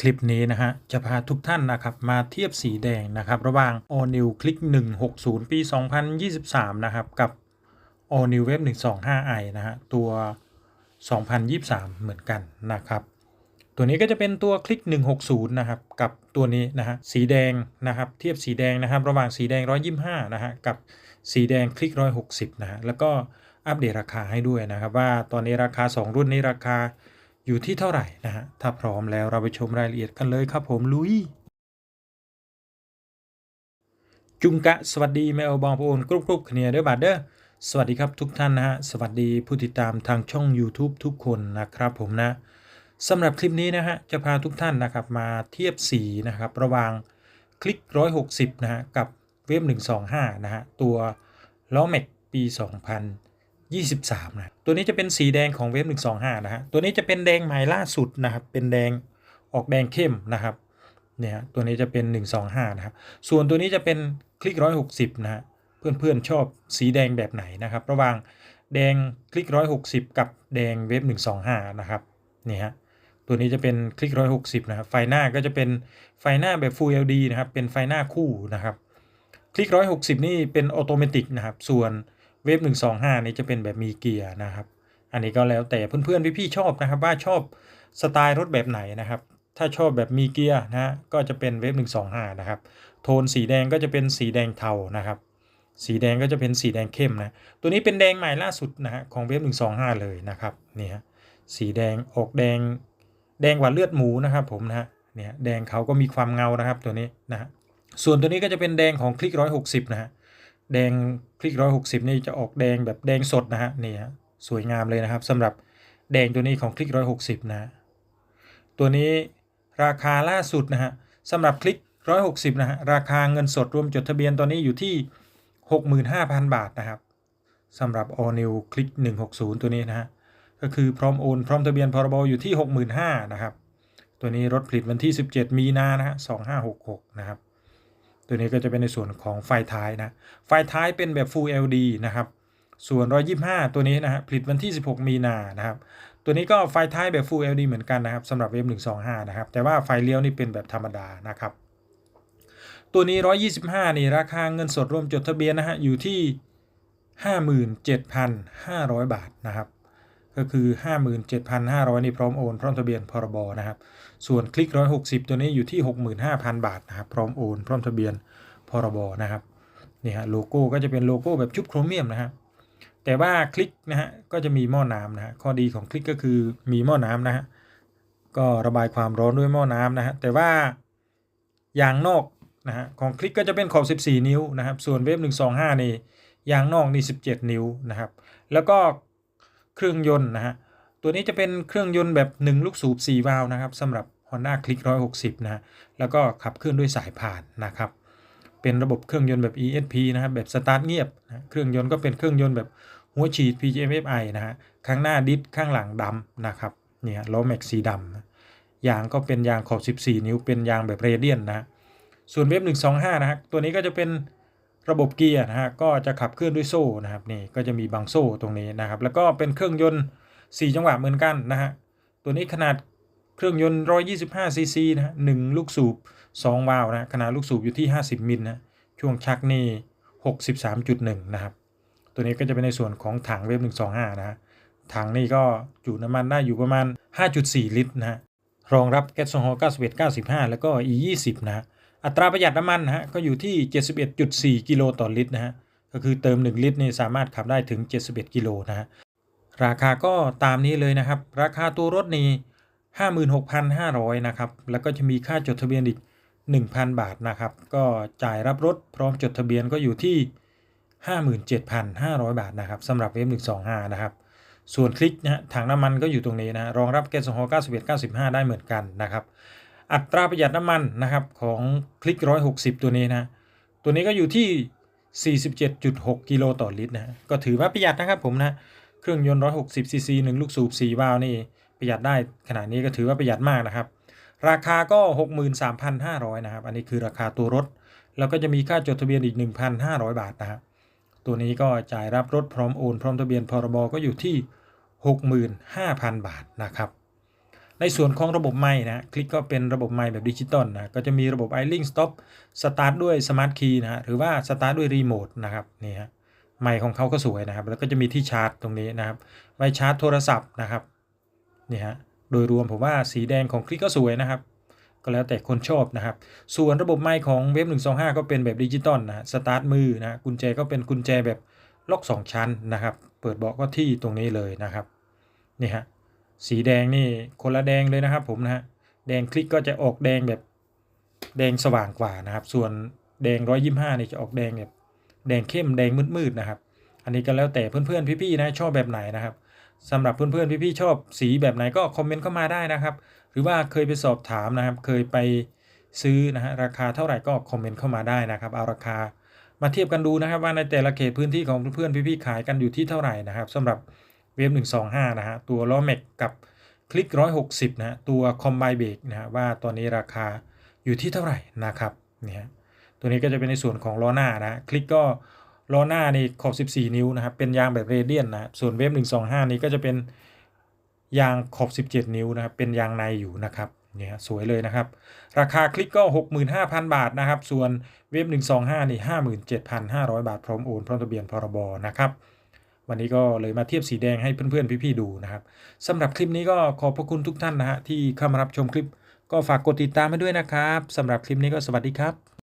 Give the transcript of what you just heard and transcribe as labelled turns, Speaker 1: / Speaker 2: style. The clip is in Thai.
Speaker 1: คลิปนี้นะฮะจะพาทุกท่านนะครับมาเทียบสีแดงนะครับระหว่าง All New Click 160 ปี 2023 นะครับกับ All New Wave 125i นะฮะตัว 2023 เหมือนกันนะครับตัวนี้ก็จะเป็นตัวคลิก 160 นะครับกับตัวนี้นะฮะสีแดงนะครับเทียบสีแดงนะครับระหว่างสีแดง 125 นะฮะกับสีแดงคลิก 160 นะฮะแล้วก็อัปเดตราคาให้ด้วยนะครับว่าตอนนี้ราคา 2 รุ่นนี้ราคา อยู่ที่เท่าไหร่นะฮะ ถ้าพร้อมแล้วเราไปชมรายละเอียดกันเลยครับผมลุย จุงกะ สวัสดีแมวบองพระโอนกรุ๊ปกรุ๊ปเนียเด้อบาดเด้อสวัสดีครับทุกท่านนะฮะ สวัสดีผู้ติดตามทางช่อง YouTube ทุกคนนะครับผมนะสำหรับคลิปนี้นะฮะ จะพาทุกท่านนะครับมาเทียบสีนะครับ ระหว่างคลิก 160 นะฮะ กับเวฟ125 นะฮะ ตัวล้อแม็กปี 23 นะ ตัวนี้จะเป็นสีแดงของเวฟ125 นะฮะ ตัวนี้จะเป็นแดงใหม่ล่าสุดนะครับ เป็นแดงออกแดงเข้มนะครับ เนี่ยฮะตัวนี้จะเป็น 125 นะครับ ส่วนตัวนี้จะเป็นคลิก 160 นะฮะ เพื่อนๆชอบสีแดงแบบไหนนะครับ ระหว่างแดงคลิก 160 กับแดงเวฟ125 นะครับ นี่ฮะ ตัวนี้จะเป็นคลิก 160 นะครับ ไฟหน้าก็จะเป็นไฟหน้าแบบ Full LD นะครับ เป็นไฟหน้าคู่นะครับ คลิก 160 นี่เป็นออโตเมติกนะครับ ส่วน เวฟ125 นี่จะเป็นแบบมีเกียร์นะครับ อันนี้ก็แล้วแต่เพื่อนๆพี่ๆชอบนะครับว่าชอบสไตล์รถแบบไหนนะครับ ถ้าชอบแบบมีเกียร์นะฮะก็จะเป็นเวฟ125 นะครับ โทนสีแดงก็จะเป็นสีแดงเทานะครับ สีแดงก็จะเป็นสีแดงเข้มนะ ตัวนี้เป็นแดงใหม่ล่าสุดนะฮะของเวฟ125 เลยนะครับนี่ฮะสีแดงออกแดงแดงกว่าเลือดหมูนะครับผมนะฮะเนี่ยแดงเขาก็มีความเงานะครับตัวนี้นะฮะส่วนตัวนี้ก็จะเป็นแดงของคลิก160 นะฮะ แดงคลิก160นี่จะออกแดงแบบแดงสดนะฮะนี่ฮะสวยงามเลยนะครับสำหรับแดงตัวนี้ของคลิก160นะฮะตัวนี้ราคาล่าสุดนะฮะสำหรับคลิก160นะฮะราคาเงินสดรวมจดทะเบียนตอนนี้อยู่ที่65,000บาทนะครับสำหรับ All New คลิก160ตัวนี้นะฮะก็คือพร้อมโอนพร้อมทะเบียนพรบอยู่ที่65,000นะครับตัวนี้รถผลิตวันที่17มีนานะฮะ2566นะครับ ตัวนี้ก็จะเป็นในส่วนของไฟท้ายนะ ไฟท้ายเป็นแบบ Full LD นะครับ ส่วน 125 ตัวนี้นะฮะผลิตวันที่ 16 มีนานะครับ ตัวนี้ก็ไฟท้ายแบบ Full LD เหมือนกันนะครับสำหรับเวฟ125 นะครับ แต่ว่าไฟเลี้ยวนี่เป็นแบบธรรมดานะครับ ตัวนี้ 125 นี่ราคาเงินสดรวมจดทะเบียนนะฮะอยู่ที่ 57,500 บาทนะครับ ก็คือ 57,500นี่พร้อมโอนพร้อมทะเบียนพรบนะครับ ส่วนคลิก 160 ตัวนี้อยู่ที่ 65,000 บาทนะครับพร้อมโอนพร้อมทะเบียนพรบนะครับนี่ฮะโลโก้ก็จะเป็นโลโก้แบบชุบโครเมียมนะฮะแต่ว่าคลิกนะฮะก็จะมีหม้อน้ำนะฮะข้อดีของคลิกก็คือมีหม้อน้ำนะฮะก็ระบายความร้อนด้วยหม้อน้ำนะฮะแต่ว่ายางนอกนะฮะของคลิกก็จะเป็นขอบ 14 นิ้วนะครับ ส่วนเวฟ125 นี่ยางนอกนี่ 17 นิ้วนะครับ แล้วก็ เครื่องยนต์นะฮะตัวนี้จะเป็นเครื่องยนต์แบบ 1 ลูกสูบ 4 วาล์วนะครับสำหรับ Honda Click 160นะฮะแล้วก็ขับเคลื่อนด้วยสายพานนะครับเป็นระบบเครื่องยนต์แบบ ESP นะครับแบบสตาร์ทเงียบนะเครื่องยนต์ก็เป็นเครื่องยนต์แบบหัวฉีด PGMFI นะฮะข้างหน้าดิสข้างหลังดำนะครับเนี่ยล้อแม็กสีดำยางก็เป็นยางขอบ 14 นิ้วเป็นยางแบบเรเดียนนะส่วนเว็บ125 นะฮะตัวนี้ก็จะเป็น ระบบเกียร์นะฮะก็จะขับเคลื่อนด้วยโซ่นะครับนี่ก็จะมีบางโซ่ตรงนี้นะครับ แล้วก็เป็นเครื่องยนต์ 4 จังหวะเหมือนกันนะฮะตัวนี้ขนาดเครื่องยนต์ 125 ซีซีนะฮะ1ลูกสูบ 2 วาล์วนะขนาดลูกสูบอยู่ที่ 50 มิลนะช่วงชักนี่ 63.1 นะครับ ตัวนี้ก็จะเป็นในส่วนของถังเวฟ125 นะฮะถังนี่ก็จุน้ำมันได้อยู่ประมาณ 5.4 ลิตรนะฮะรองรับแก๊สโซฮอล์91 95 แล้วก็ E20 นะฮะ อัตราประหยัดน้ำมันนะฮะก็อยู่ที่ 71.4 กิโลต่อลิตรนะฮะก็คือเติม 1 ลิตรนี่สามารถขับได้ถึง 71 กิโลนะฮะราคาก็ตามนี้เลยนะครับ ราคาตัวรถนี่56,500 นะครับ แล้วก็จะมีค่าจดทะเบียนอีก 1,000 บาทนะครับ ก็จ่ายรับรถพร้อมจดทะเบียนก็อยู่ที่ 57,500 บาทนะครับสำหรับเวฟ125 นะครับ ส่วนคลิกนะฮะถังน้ำมันก็อยู่ตรงนี้นะรองรับแก๊สโซฮอล์91 95 ได้เหมือนกันนะครับ อัตราประหยัดน้ำมันนะครับของคลิก 160 ตัวนี้นะ ตัวนี้ก็อยู่ที่ 47.6 กิโลต่อลิตรนะก็ถือว่าประหยัดนะครับผมนะเครื่องยนต์ 160 ซีซี1ลูกสูบ4วาล์วนี่ประหยัดได้ขนาดนี้ก็ถือว่าประหยัดมากนะครับ ราคาก็ 63,500 นะครับ อันนี้คือราคาตัวรถ แล้วก็จะมีค่าจดทะเบียนอีก 1,500 บาทนะครับตัวนี้ก็จ่ายรับรถพร้อมโอน พร้อมทะเบียนพรบก็อยู่ที่ 65,000 บาทนะครับ ในส่วนของระบบไม้นะคลิกก็เป็นระบบไม้แบบดิจิตอลนะก็จะมีระบบ i l i n k Stop สตาร์ทด้วยสมาร์ทคีย์นะฮะหรือว่าสตาร์ทด้วยรีโมทนะครับนี่ฮะไมค์ของเขาก็สวยนะครับ แล้วก็จะมีที่ชาร์จตรงนี้นะครับไว้ชาร์จโทรศัพท์นะครับนี่ฮะโดยรวมผมว่าสีแดงของคลิกก็สวยนะครับ ก็แล้วแต่คนชอบนะครับ ส่วนระบบไมค์ของเว็บ125 ก็เป็นแบบดิจิตอลนะสตาร์ทมือนะกุญแจก็เป็นกุญแจแบบล็อก 2 ชั้นนะครับ เปิดเบาะก็ที่ตรงนี้เลยนะครับนี่ฮะ สีแดงนี่คนละแดงเลยนะครับผมนะฮะแดงคลิกก็จะออกแดงแบบแดงสว่างกว่านะครับ ส่วนแดง125นี่จะออกแดงแบบแดงเข้มแดงมืดๆนะครับ อันนี้ก็แล้วแต่เพื่อนๆพี่ๆนะชอบแบบไหนนะครับสำหรับเพื่อนๆพี่ๆชอบสีแบบไหนก็คอมเมนต์เข้ามาได้นะครับ หรือว่าเคยไปสอบถามนะครับ เคยไปซื้อนะฮะราคาเท่าไหร่ก็คอมเมนต์เข้ามาได้นะครับ เอาราคามาเทียบกันดูนะครับว่าในแต่ละเขตพื้นที่ของเพื่อนๆพี่ๆขายกันอยู่ที่เท่าไหร่นะครับสำหรับ เวฟ125 นะฮะ ตัวล้อแม็กกับคลิก 160 นะฮะ ตัวคอมไบเบรกนะฮะว่าตอนนี้ราคาอยู่ที่เท่าไหร่นะครับเนี่ยตัวนี้ก็จะเป็นในส่วนของล้อหน้านะคลิกก็ล้อหน้านี่ขอบ 14 นิ้วนะครับ เป็นยางแบบเรเดียนนะส่วนเวฟ125 นี้ก็จะเป็นยางขอบ 17 นิ้วนะครับ เป็นยางในอยู่นะครับเนี่ยสวยเลยนะครับ ราคาคลิกก็ 65,000 บาทนะครับ ส่วนเวฟ125 นี่ 57,500 บาท พร้อมโอนพร้อมทะเบียนพรบนะครับ วันนี้ก็เลยมาเทียบสีแดงให้เพื่อนๆพี่ๆดูนะครับสำหรับคลิปนี้ก็ขอบพระคุณทุกท่านนะฮะที่เข้ามารับชมคลิป ก็ฝากกดติดตามให้ด้วยนะครับสำหรับคลิปนี้ก็สวัสดีครับ